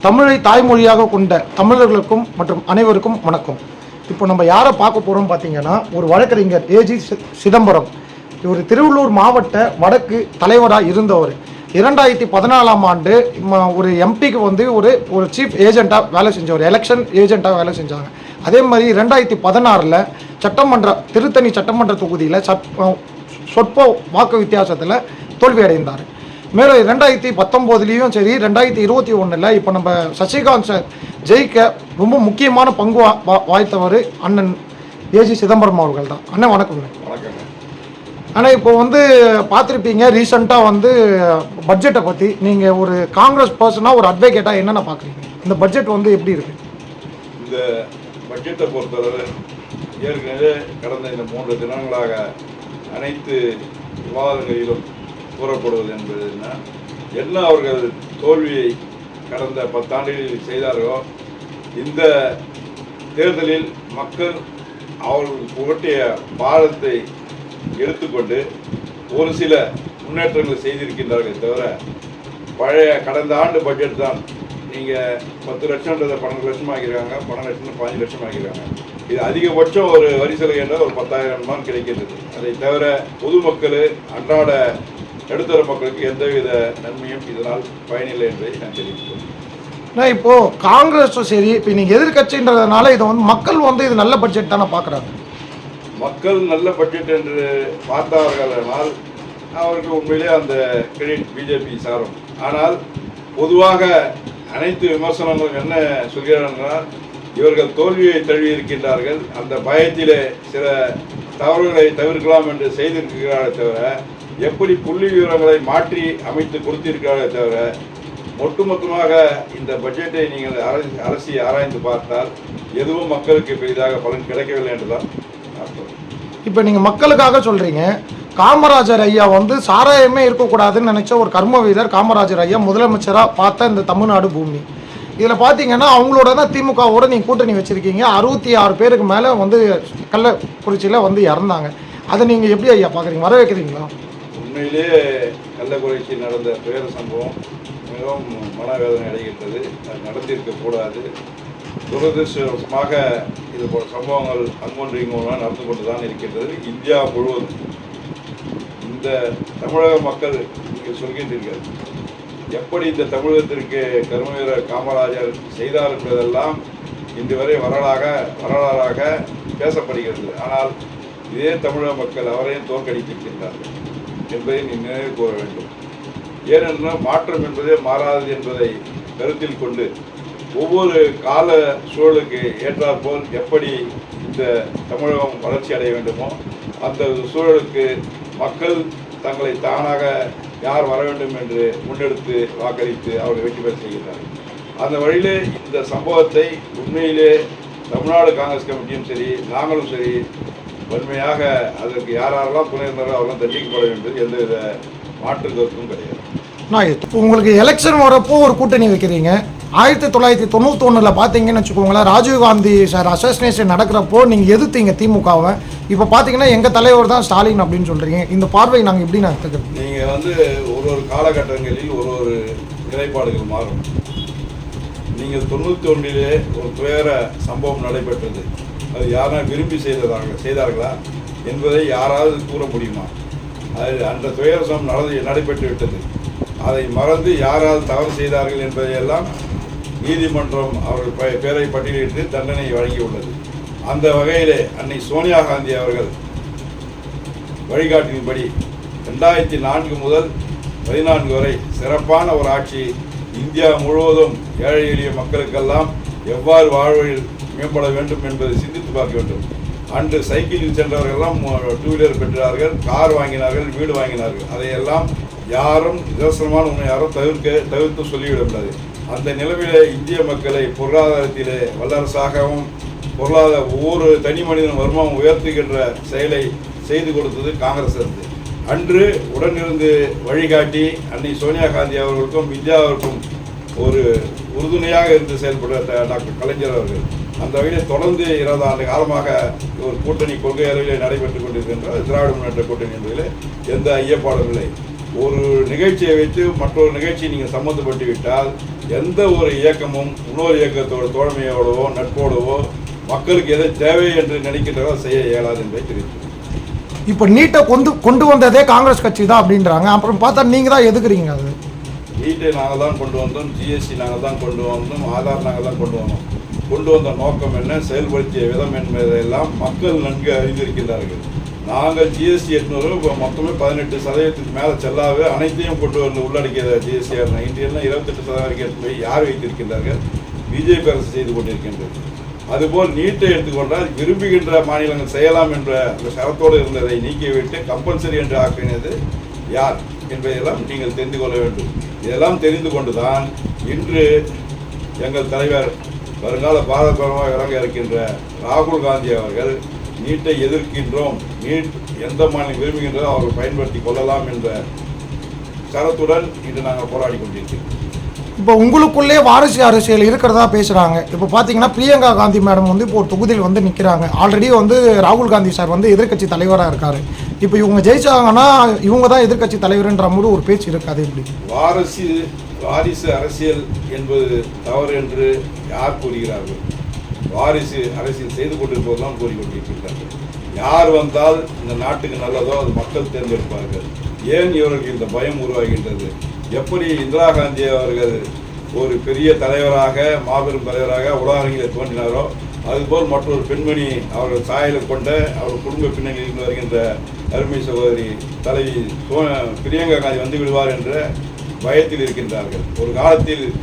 தமிழை தாய்மொழியாக கொண்ட தமிழர்களுக்கும் மற்றும் அனைவருக்கும் வணக்கம். இப்போ நம்ம யாரை பார்க்க போகிறோம் பார்த்தீங்கன்னா ஒரு வழக்கறிஞர் ஏஜி சி- சிதம்பரம். இவர் திருவள்ளூர் மாவட்ட வடக்கு தலைவராக இருந்தவர். இரண்டாயிரத்தி பதினாலாம் ஆண்டு ஒரு எம்பிக்கு வந்து ஒரு ஒரு சீஃப் ஏஜெண்ட்டாக வேலை செஞ்சவர் எலெக்ஷன் ஏஜெண்ட்டாக வேலை செஞ்சாங்க. அதே மாதிரி ரெண்டாயிரத்தி பதினாறில் சட்டமன்ற திருத்தணி சட்டமன்ற தொகுதியில் சட் சொற்ப வாக்கு வித்தியாசத்தில் தோல்வி அடைந்தார் மேலும் ரெண்டாயிரத்தி பத்தொம்போதுலேயும் சரி ரெண்டாயிரத்தி இருபத்தி ஒன்றில் இப்போ நம்ம சசிகாந்த் சார் ஜெயிக்க ரொம்ப முக்கியமான பங்கு வா- வாய்த்தவர் அண்ணன் ஏஜி சிதம்பரம் அவர்கள் தான். அண்ணன் வணக்கங்க வணக்கங்க. ஆனால் இப்போ வந்து பார்த்துருப்பீங்க ரீசெண்டாக வந்து பட்ஜெட்டை பற்றி நீங்கள் ஒரு காங்கிரஸ் பர்சனாக ஒரு அட்வொகேட்டாக என்னென்ன பார்க்குறீங்க? இந்த பட்ஜெட் வந்து எப்படி இருக்கு? இந்த பட்ஜெட்டை பொறுத்தளவு ஏற்கனவே கடந்த இந்த மூன்று தினங்களாக அனைத்து விவாதங்களிலும் கூறப்படுவது என்பது என்ன என்ன அவர்கள் தோல்வியை கடந்த பத்தாண்டுகளில் செய்தார்களோ இந்த தேர்தலில் மக்கள் அவர்கள் புகட்டிய பாடத்தை எடுத்துக்கொண்டு ஒரு சில முன்னேற்றங்களை செய்திருக்கின்றார்கள் தவிர பழைய கடந்த ஆண்டு பட்ஜெட் தான் நீங்கள் பத்து லட்சம்ன்றதை பன்னெண்டு லட்சம் ஆகிருக்காங்க பன்னெண்டு லட்சம் பதினஞ்சு லட்சம் ஆகிருக்காங்க இது அதிகபட்சம் ஒரு வரி செலவு என்றால் ஒரு பத்தாயிரம் ரூபாய் கிடைக்கின்றது. அதை தவிர பொதுமக்கள் அன்றாட நடுத்தர மக்களுக்கு எந்தவித நன்மையும் இதனால் பயனில்லை என்பதை நான் தெரிவித்துள்ளேன் ஆனால் இப்போது காங்கிரஸும் சரி இப்போ நீங்கள் எதிர்கட்சின்றதுனால இதை வந்து மக்கள் வந்து இது நல்ல பட்ஜெட் தானே பார்க்குறாங்க மக்கள் நல்ல பட்ஜெட் என்று பார்த்தார்களானால் அவருக்கு உண்மையிலே அந்த கிரெடிட் பிஜேபி சாரும். ஆனால் பொதுவாக அனைத்து விமர்சனங்களும் என்ன சொல்கிறார்கள் என்றால் இவர்கள் தோல்வியை தழுவி இருக்கின்றார்கள் அந்த பயத்திலே சில தவறுகளை தவிர்க்கலாம் என்று செய்திருக்கிறார்களே தவிர எப்படி புள்ளி விவரங்களை மாற்றி அமைத்து கொடுத்திருக்கிறார்களே தவிர ஒட்டுமொத்தமாக இந்த பட்ஜெட்டை நீங்கள் அரசி அரசி ஆராய்ந்து பார்த்தால் எதுவும் மக்களுக்கு பெரிதாக பலன் கிடைக்கவில்லை என்றுதான் இப்போ நீங்கள் மக்களுக்காக சொல்கிறீங்க காமராஜர் ஐயா வந்து சாராயமே இருக்கக்கூடாதுன்னு நினச்ச ஒரு கர்ம வீரர் காமராஜர் ஐயா முதலமைச்சராக பார்த்த இந்த தமிழ்நாடு பூமி. இதில் பார்த்தீங்கன்னா அவங்களோட தான் திமுகவோட நீங்கள் கூட்டணி வச்சுருக்கீங்க. அறுபத்தி ஆறு பேருக்கு மேலே வந்து கள்ளக்குறிச்சியில் வந்து இறந்தாங்க. அதை நீங்கள் எப்படி ஐயா பார்க்குறீங்க வர வைக்கிறீங்களா உண்மையிலேயே கள்ளக்குறைச்சி நடந்த துயர சம்பவம் மிகவும் மனவேதனை அடைகின்றது. அது நடந்திருக்கக்கூடாது துரதிருஷ்டவசமாக இது போன்ற சம்பவங்கள் அங்கொன்று இங்கொன்றாக நடந்து கொண்டு தான் இருக்கின்றது. இந்தியா முழுவதும். இந்த தமிழக மக்கள் இங்கே சொல்கின்றீர்கள். எப்படி இந்த தமிழகத்திற்கு கர்மவீரர் காமராஜர் செய்தார் என்பதெல்லாம் இன்று வரை வரலாக வரலாறாக பேசப்படுகிறது. ஆனால் இதே தமிழக மக்கள் அவரையும் தோற்கடித்திருக்கின்றார்கள். என்பதை நீ நினைவு கூற வேண்டும். ஏனென்றால் மாற்றம் என்பதே மாறாது என்பதை கருத்தில் கொண்டு ஒவ்வொரு கால சூழலுக்கு ஏற்றாற்போல் எப்படி இந்த தமிழகம் வளர்ச்சி அடைய வேண்டுமோ அந்த சூழலுக்கு மக்கள் தங்களை தானாக யார் வர வேண்டும் என்று முன்னெடுத்து வாக்களித்து அவர்கள் வெற்றி பெற செய்கிறார்கள் அந்த வழியிலே இந்த சம்பவத்தை உண்மையிலே தமிழ்நாடு காங்கிரஸ் கமிட்டியும் சரி நாங்களும் சரி வன்மையாக அதற்கு யார் யாரெல்லாம் துணை இருந்தாரோ அவரெல்லாம் தண்டிக்கப்பட வேண்டும் எந்தவித மாற்று கருத்தும் கிடையாது. நான் இப்போ உங்களுக்கு எலெக்ஷன் வரப்போ ஒரு கூட்டணி வைக்கிறீங்க. ஆயிரத்தி தொள்ளாயிரத்தி தொண்ணூற்றி ஒன்றில் பார்த்தீங்கன்னு வச்சுக்கோங்களேன் ராஜீவ்காந்தி சார் அசோசினேஷன் நடக்கிறப்போ நீங்கள் எதிர்த்தீங்க திமுகவை. இப்போ பார்த்தீங்கன்னா எங்கள் தலைவர் தான் ஸ்டாலின் அப்படின்னு சொல்கிறீங்க இந்த பார்வை நாங்கள் எப்படி நான் எடுத்துக்கிறது நீங்கள் வந்து ஒரு ஒரு காலகட்டங்களில் ஒரு ஒரு நிலைப்பாடுகள் மாறும். நீங்கள் தொண்ணூற்றி ஒன்றிலே ஒரு துயர சம்பவம் நடைபெற்றது. அது யாரும் விரும்பி செய்ததாக செய்தார்களா என்பதை யாராவது கூற முடியுமா? அது அந்த துயரசம் நடந்து நடைபெற்று விட்டது. அதை மறந்து யாராவது தவறு செய்தார்கள் என்பதையெல்லாம் நீதிமன்றம் அவர்கள் பேரை பட்டியலிட்டு தண்டனை வழங்கியுள்ளது. அந்த வகையிலே அன்னை சோனியா காந்தி அவர்கள் வழிகாட்டின்படி ரெண்டாயிரத்தி நான்கு முதல் பதினான்கு வரை சிறப்பான ஒரு ஆட்சி. இந்தியா முழுவதும் ஏழை எளிய மக்களுக்கெல்லாம் எவ்வாறு வாழ்வில் மேம்பட வேண்டும் என்பதை சிந்தித்து பார்க்க வேண்டும். அன்று சைக்கிளில் சென்றவர்கள்லாம் டூ வீலர் பெற்றார்கள் கார் வாங்கினார்கள் வீடு வாங்கினார்கள். அதையெல்லாம் யாரும் நிதர்சனமான உண்மை யாரும் தவிர்க்க தவிர்த்து சொல்லிவிட முடியாது. அந்த நிலவில இந்திய மக்களை பொருளாதாரத்திலே வல்லரசாகவும் பொருளாதார ஒவ்வொரு தனி மனிதன் வருமானம் உயர்த்துகின்ற செயலை செய்து கொடுத்தது காங்கிரஸ் அரசு. அன்று உடனிருந்து வழிகாட்டி அன்னை சோனியா காந்தி அவர்களுக்கும் இந்தியாவிற்கும் ஒரு உறுதுணையாக இருந்து செயல்பட ட- டாக்டர் கலைஞர் அவர்கள். அந்த வகையில் தொடர்ந்து இருபது ஆண்டு காலமாக ஒரு கூட்டணி கொள்கை அளவிலே நடைபெற்றுக் கொண்டிருக்கின்ற திராவிட முன்னேற்ற கூட்டணி என்பதில் எந்த ஐயப்பாடும் இல்லை ஒரு நிகழ்ச்சியை வைத்து மற்றொரு நிகழ்ச்சியை நீங்கள் சம்மந்தப்பட்டு விட்டால் எந்த ஒரு இயக்கமும் இன்னொரு இயக்கத்தோட தோழமையோடவோ நட்போடவோ மக்களுக்கு எதை தேவை என்று நினைக்கின்றதோ செய்ய இயலாது என்பதை தெரிவித்து இப்போ நீட்டை கொண்டு கொண்டு வந்ததே காங்கிரஸ் கட்சி தான் அப்படின்றாங்க. அப்புறம் பார்த்தா நீங்கள் தான் எதுக்குறீங்க அது? நீட்டை நாங்கள் தான் கொண்டு வந்தோம் ஜிஎஸ்டி நாங்கள் தான் கொண்டு வந்தோம் ஆதார் நாங்கள் தான் கொண்டு வந்தோம். கொண்டு வந்த நோக்கம் என்ன? செயல்படுத்திய விதம் என்பதையெல்லாம் மக்கள் நன்கு அறிந்திருக்கின்றார்கள். நாங்கள் ஜிஎஸ்டி எட்நூறு இப்போ மொத்தமே பதினெட்டு சதவீதத்துக்கு மேலே செல்லாவே அனைத்தையும் கொண்டு வந்து உள்ளடக்கிய ஜிஎஸ்டிஆர் நைன்டீன்லாம் இருபத்தெட்டு சதவீதம் எடுத்து போய் யார் வைத்திருக்கின்றார்கள்? பிஜேபி அரசு செய்து கொண்டிருக்கின்றது. அதுபோல் நீட்டை எடுத்துக்கொண்டால் விரும்புகின்ற மாநிலங்கள் செய்யலாம் என்ற அந்த ஷரத்தோடு இருந்ததை நீக்கிவிட்டு கம்பல்சரி என்று ஆக்கினது யார் என்பதையெல்லாம் நீங்கள் தெரிந்து கொள்ள வேண்டும். இதெல்லாம் தெரிந்து கொண்டுதான் இன்று எங்கள் தலைவர் வருங்கால பாரத பிரதமராக இறங்க இருக்கின்ற ராகுல் காந்தி அவர்கள் நீட்டை எதிர்க்கின்றோம். நீட் எந்த மாநிலம் விரும்புகின்றதோ அவர்கள் பயன்படுத்தி கொள்ளலாம் என்ற கரத்துடன் இன்று நாங்கள் போராடி கொண்டிருக்கிறோம். இப்போ உங்களுக்குள்ளே வாரிசு அரசியல் இருக்கிறதா பேசுகிறாங்க இப்போ பார்த்தீங்கன்னா பிரியங்கா காந்தி மேடம் வந்து இப்போ ஒரு தொகுதியில் வந்து நிற்கிறாங்க ஆல்ரெடி வந்து ராகுல் காந்தி சார் வந்து எதிர்க்கட்சி தலைவராக இருக்காரு. இப்போ இவங்க ஜெயிச்சாங்கன்னா இவங்க தான் எதிர்க்கட்சி தலைவர்ன்ற மாதிரி ஒரு பேச்சு இருக்காது எப்படி வாரிசு வாரிசு அரசியல் என்பது தவறு என்று யார் கூறுகிறார்கள்? வாரிசு அரசியல் செய்து கொண்டிருப்பதெல்லாம் கூறிக்கொண்டிருக்கின்றார்கள். யார் வந்தால் இந்த நாட்டுக்கு நல்லதோ அது மக்கள் தேர்ந்தெடுப்பார்கள். ஏன் இவர்களுக்கு இந்த பயம் உருவாகின்றது? எப்படி இந்திரா காந்தி அவர்கள் ஒரு பெரிய தலைவராக மாபெரும் தலைவராக உலகரங்கில் தோன்றினாரோ அதுபோல் மற்றொரு பெண்மணி அவர்கள் சாயலை கொண்ட அவர் குடும்ப பின்னணியில் வருகின்ற அருமை சகோதரி தலைவி பிரியங்கா காந்தி வந்து விடுவார் என்ற பயத்தில் இருக்கின்றார்கள். ஒரு காலத்தில்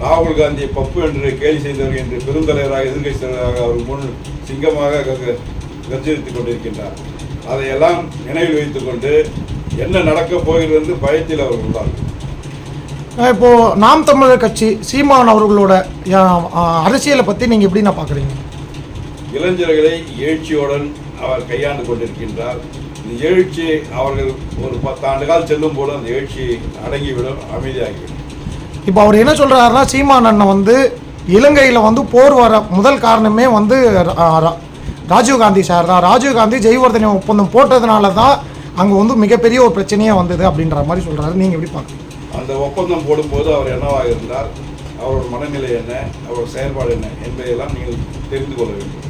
ராகுல் காந்தியை பப்பு என்று கேலி செய்தவர் என்று பெருந்தலைவராக எதிர்க்கட்சி தலைவராக அவர் முன் சிங்கமாக க- கர்ஜனித்துக் கொண்டிருக்கின்றார். அதையெல்லாம் நினைவில் வைத்துக்கொண்டு என்ன நடக்கப் போகிறது என்று பயத்தில் அவர் உள்ளார்கள். அஹ் இப்போ நாம் தமிழர் கட்சி சீமான் அவர்களோட அரசியலை பற்றி நீங்கள் எப்படி நான் பார்க்குறீங்க இளைஞர்களை எழுச்சியுடன் அவர் கையாண்டு கொண்டிருக்கின்றார். இந்த எழுச்சி அவர்கள் ஒரு பத்தாண்டு கால் செல்லும் போது அந்த எழுச்சி அடங்கிவிடும் அமைதியாகிவிடும். இப்போ அவர் என்ன சொல்கிறாருன்னா சீமான் அண்ணன் வந்து இலங்கையில் வந்து போர் வர முதல் காரணமே வந்து ராஜீவ்காந்தி சார் தான். ராஜீவ்காந்தி ஜெயவர்தனை ஒப்பந்தம் போட்டதுனால தான் அங்கே வந்து மிகப்பெரிய ஒரு பிரச்சனையே வந்தது அப்படின்ற மாதிரி சொல்கிறாரு நீங்கள் எப்படி பார்க்குறீங்க? அந்த ஒப்பந்தம் போடும்போது அவர் என்னவாக இருந்தார்? அவரோட மனநிலை என்ன? அவரோட செயல்பாடு என்ன? என்பதையெல்லாம் நீங்கள் தெரிந்து கொள்ள வேண்டும்.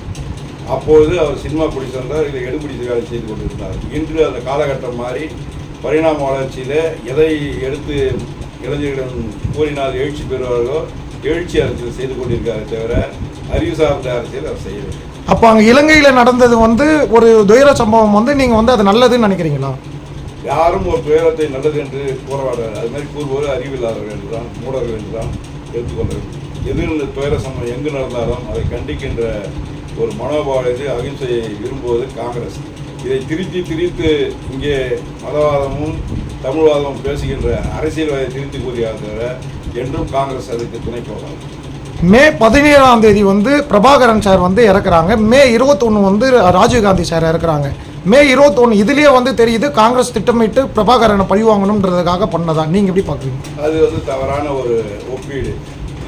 அப்பொழுது அவர் சினிமா பிடி சென்றார் இல்லை எடுபிடி வேலை செய்து கொண்டிருந்தார். இன்று அந்த காலகட்டம் மாறி பரிணாம வளர்ச்சியில் எதை எடுத்து இளைஞர்களிடம் கூறினால் எழுச்சி பெறுவார்களோ எழுச்சி அரசியல் செய்து கொண்டிருக்காரே தவிர அறிவு சார்ந்த அரசியல் அவர் செய்யவில்லை. அப்போ அங்கே இலங்கையில் நடந்தது வந்து ஒரு துயர சம்பவம் வந்து நீங்கள் வந்து அது நல்லதுன்னு நினைக்கிறீங்களா? யாரும் ஒரு துயரத்தை நல்லது என்று கூறவாடார் அது மாதிரி கூறுவோர் அறிவில்லாதவர்கள் என்றுதான் மூடர்கள் என்றுதான் எடுத்துக்கொள்ள வேண்டும் எது இந்த துயர சம்பவம் எங்கு நடந்தாலும் அதை கண்டிக்கின்ற ஒரு மனோபாவத்தை அகிம்சையை விரும்புவது காங்கிரஸ். இதை திரித்து திரித்து இங்கே மதவாதமும் தமிழ்வாதமும் பேசுகின்ற அரசியல்வாதை திரித்து கூறியாத என்றும் காங்கிரஸ் அதுக்கு துணை போகாது மே பதினேழாம் தேதி வந்து பிரபாகரன் சார் வந்து இறக்குறாங்க. மே இருபத்தொன்று வந்து ராஜீவ்காந்தி சார் இறக்குறாங்க. மே இருபத்தொன்று இதுலேயே வந்து தெரியுது காங்கிரஸ் திட்டமிட்டு பிரபாகரனை பழிவாங்கணுன்றதுக்காக பண்ணதா? நீங்கள் எப்படி பார்க்குறீங்க? அது வந்து தவறான ஒரு ஒப்பீடு.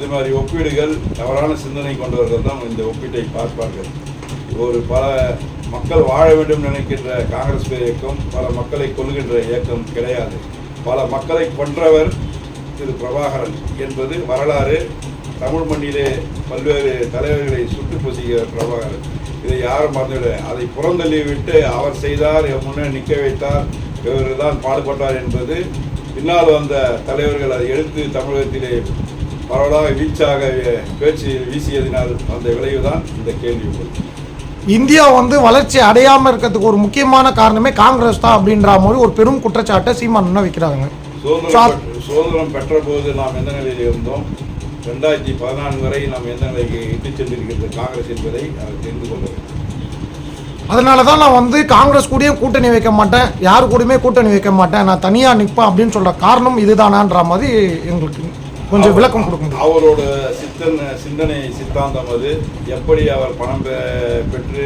இது மாதிரி ஒப்பீடுகள் தவறான சிந்தனை கொண்டவர்கள் தான் இந்த ஒப்பீட்டை பார்ப்பார்கள். ஒரு பல மக்கள் வாழ வேண்டும் நினைக்கின்ற காங்கிரஸ் இயக்கம் பல மக்களை கொள்கின்ற இயக்கம் கிடையாது. பல மக்களை கொன்றவர் திரு பிரபாகரன் என்பது வரலாறு. தமிழ் மண்ணிலே பல்வேறு தலைவர்களை சுட்டு பொசுகிற பிரபாகரன். இதை யாரும் மறந்துவிட அதை புறந்தள்ளி விட்டு அவர் செய்தார் முன்னே நிற்க வைத்தார் இவர் தான் பாடுபட்டார் என்பது பின்னால் வந்த தலைவர்கள் அதை எடுத்து தமிழகத்திலே பரவலாக வீச்சாக பேச்சு வீசியதினால் வந்த விளைவுதான் இந்த கேள்வி உங்களுக்கு இந்தியா வந்து வளர்ச்சி அடையாமல் இருக்கிறதுக்கு ஒரு முக்கியமான காரணமே காங்கிரஸ் தான் அப்படின்ற மாதிரி ஒரு பெரும் குற்றச்சாட்டை சீமான் வைக்கிறாங்க சுதந்திரம். பெற்ற- சுதந்திரம் பெற்ற போது நாம் எந்த நிலையில் இருந்தோம்? ரெண்டாயிரத்தி பதினான்கு வரை நாம் எந்த நிலைக்கு இட்டு சென்றிருக்கிறது காங்கிரஸ் என்பதை அவர் தெரிந்து கொள்ள வேண்டும். அதனால தான் நான் வந்து காங்கிரஸ் கூடயும் கூட்டணி வைக்க மாட்டேன் யாரு கூடயுமே கூட்டணி வைக்க மாட்டேன் நான் தனியாக நிற்பேன் அப்படின்னு சொல்கிற காரணம் இதுதானான்ற மாதிரி எங்களுக்கு கொஞ்சம் விளக்கம் கொடுக்க முடியும் அவரோட சித்தன் சிந்தனை சித்தாந்தம் அது. எப்படி அவர் பணம் பெற்று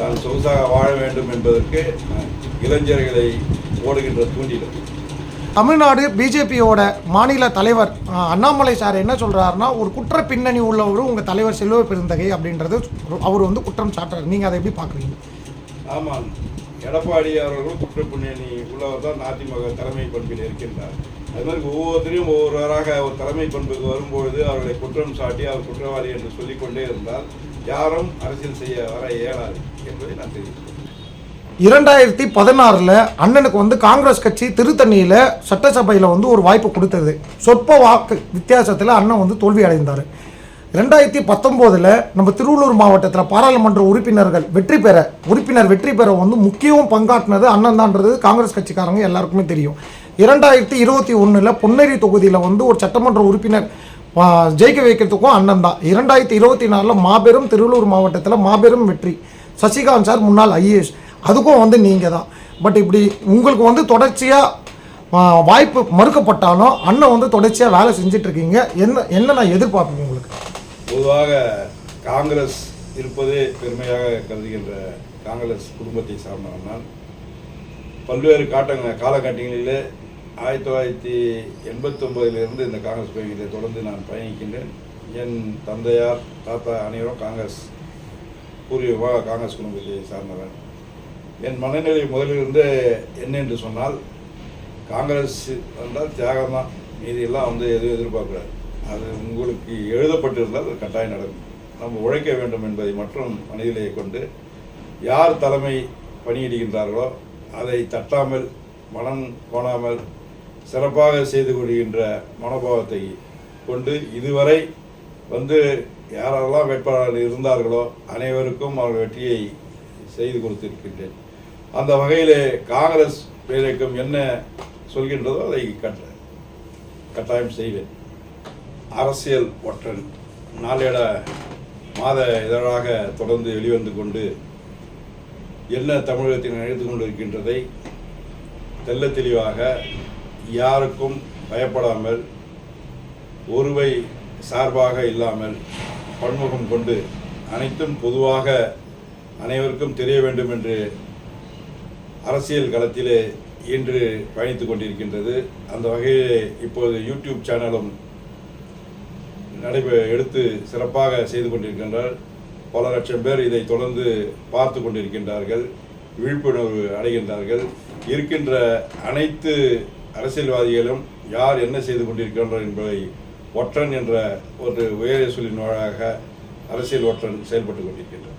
தான் சொகுசாக வாழ வேண்டும் என்பதற்கு இளைஞர்களை ஓடுகின்ற தூண்டில். தமிழ்நாடு பிஜேபியோட மாநில தலைவர் அண்ணாமலை சார் என்ன சொல்றாருன்னா ஒரு குற்ற பின்னணி உள்ளவர் உங்க தலைவர் செல்வ பெருந்தகை அப்படின்றது அவர் வந்து குற்றம் சாட்டுறாரு. நீங்க அதை எப்படி பாக்குறீங்க ஆமாம். எடப்பாடி அவர்களும் குற்றப்புண்ணியணி உள்ளவர் தான் அதிமுக தலைமை பண்பில் இருக்கின்றார். அது மாதிரி ஒவ்வொருத்தரையும் ஒவ்வொருவராக ஒரு தலைமை பண்புக்கு வரும்பொழுது அவர்களை குற்றம் சாட்டி அவர் குற்றவாளி என்று சொல்லிக்கொண்டே இருந்தால் யாரும் அரசியல் செய்ய வர இயலாது என்பதை நான் தெரிவிக்கிறேன் இரண்டாயிரத்தி பதினாறில் அண்ணனுக்கு வந்து காங்கிரஸ் கட்சி திருத்தணியில் சட்டசபையில் வந்து ஒரு வாய்ப்பு கொடுத்தது. சொற்ப வாக்கு வித்தியாசத்தில் அண்ணன் வந்து தோல்வி அடைந்தார். ரெண்டாயிரத்தி பத்தொம்போதில் நம்ம திருவள்ளூர் மாவட்டத்தில் பாராளுமன்ற உறுப்பினர்கள் வெற்றி பெற உறுப்பினர் வெற்றி பெற வந்து முக்கியம் பங்காற்றினது அண்ணன் தான்றது காங்கிரஸ் கட்சிக்காரங்க எல்லாருக்குமே தெரியும். இரண்டாயிரத்தி இருபத்தி ஒன்றில் பொன்னேரி தொகுதியில் வந்து ஒரு சட்டமன்ற உறுப்பினர் ஜெயிக்க வைக்கிறதுக்கும் அண்ணன் தான். இரண்டாயிரத்தி இருபத்தி நாலில் மாபெரும் திருவள்ளூர் மாவட்டத்தில் மாபெரும் வெற்றி. சசிகாந்த் சார் முன்னாள் ஐஏஎஸ். அதுக்கும் வந்து நீங்கள் தான். பட் இப்படி உங்களுக்கு வந்து தொடர்ச்சியாக வாய்ப்பு மறுக்கப்பட்டாலும் அண்ணன் வந்து தொடர்ச்சியாக வேலை செஞ்சுட்டு இருக்கீங்க என்ன என்ன நான் எதிர்பார்ப்பேன் உங்களுக்கு? பொதுவாக காங்கிரஸ் இருப்பதே பெருமையாக கருதுகின்ற காங்கிரஸ் குடும்பத்தை சார்ந்தவன் பல்வேறு காட்டங்க காலகட்டங்களிலே ஆயிரத்தி தொள்ளாயிரத்தி எண்பத்தொம்பதிலிருந்து இந்த காங்கிரஸ் பயணத்தை தொடர்ந்து நான் பயணிக்கின்றேன். என் தந்தையார் தாத்தா அனைவரும் காங்கிரஸ் பூர்வீகமாக காங்கிரஸ் குடும்பத்தை சார்ந்தவர். என் மனநிலை முதலிலிருந்து என்ன என்று சொன்னால் காங்கிரஸ் என்றால் தியாகம் தான். மீதியெல்லாம் வந்து எதுவும் எதிர்பார்க்கக்கூடாது. அது உங்களுக்கு எழுதப்பட்டிருந்தால் அது கட்டாயம் நடக்கும். நம்ம உழைக்க வேண்டும் என்பதை மற்றும் மனதிலே கொண்டு யார் தலைமை பணியிடுகின்றார்களோ அதை தட்டாமல் மனம் கோணாமல் சிறப்பாக செய்து கொள்கின்ற மனோபாவத்தை கொண்டு இதுவரை வந்து யாரெல்லாம் வேட்பாளர்கள் இருந்தார்களோ அனைவருக்கும் அவர்கள் வெற்றியை செய்து கொடுத்திருக்கின்றேன். அந்த வகையிலே காங்கிரஸ் பேரக்கம் என்ன சொல்கின்றதோ அதை கட்ட கட்டாயம் செய்வேன். அரசியல் ஒற்றன் நாளேட மாத இதழாக தொடர்ந்து வெளிவந்து கொண்டு என்ன தமிழகத்தில் நினைத்து கொண்டிருக்கின்றதை தெல்ல தெளிவாக யாருக்கும் பயப்படாமல் ஒருவை சார்பாக இல்லாமல் பன்முகம் கொண்டு அனைத்தும் பொதுவாக அனைவருக்கும் தெரிய வேண்டும் என்று அரசியல் களத்திலே இன்று பயணித்து கொண்டிருக்கின்றது. அந்த வகையிலே இப்போது யூடியூப் சேனலும் நடைபெ எடுத்து சிறப்பாக செய்து கொண்டிருக்கின்றார். பல லட்சம் பேர் இதை தொடர்ந்து பார்த்து கொண்டிருக்கின்றார்கள். விழிப்புணர்வு அடைகின்றார்கள். இருக்கின்ற அனைத்து அரசியல்வாதிகளும் யார் என்ன செய்து கொண்டிருக்கின்றனர் என்பதை ஒற்றன் என்ற ஒரு உயரிய சொல்லின் வாழாக அரசியல் ஒற்றன் செயல்பட்டு கொண்டிருக்கின்றார்.